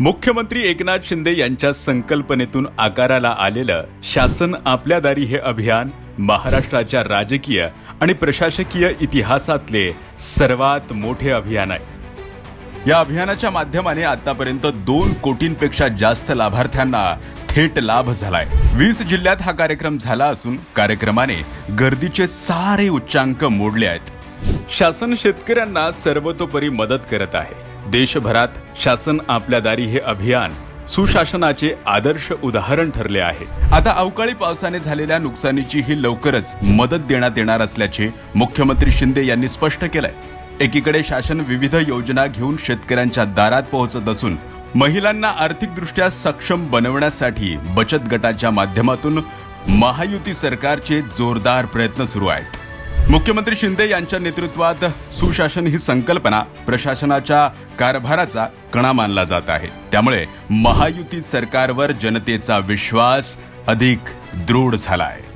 मुख्यमंत्री एकनाथ शिंदे यांच्या संकल्पनेतून आकाराला आलेलं शासन आपल्या दारी हे अभियान महाराष्ट्राच्या राजकीय आणि प्रशासकीय इतिहासातले सर्वात मोठे अभियान आहे. या अभियानाच्या माध्यमाने आतापर्यंत दोन कोटींपेक्षा जास्त लाभार्थ्यांना थेट लाभ झालाय. वीस जिल्ह्यात हा कार्यक्रम झाला असून कार्यक्रमाने गर्दीचे सारे उच्चांक मोडले आहेत. शासन शेतकऱ्यांना सर्वतोपरी मदत करत आहे. देशभरात शासन आपल्या दारी हे अभियान सुशासनाचे आदर्श उदाहरण ठरले आहे. आता अवकाळी पावसाने झालेल्या नुकसानीची ही लवकरच मदत देण्यात येणार असल्याचे मुख्यमंत्री शिंदे यांनी स्पष्ट केलंय. एकीकडे शासन विविध योजना घेऊन शेतकऱ्यांच्या दारात पोहोचत असून महिलांना आर्थिकदृष्ट्या सक्षम बनवण्यासाठी बचत गटाच्या माध्यमातून महायुती सरकारचे जोरदार प्रयत्न सुरू आहेत. मुख्यमंत्री शिंदे यांच्या नेतृत्वात सुशासन ही संकल्पना प्रशासनाच्या कारभाराचा कणा मानला जात आहे. त्यामुळे महायुती सरकारवर जनतेचा विश्वास अधिक दृढ झाला आहे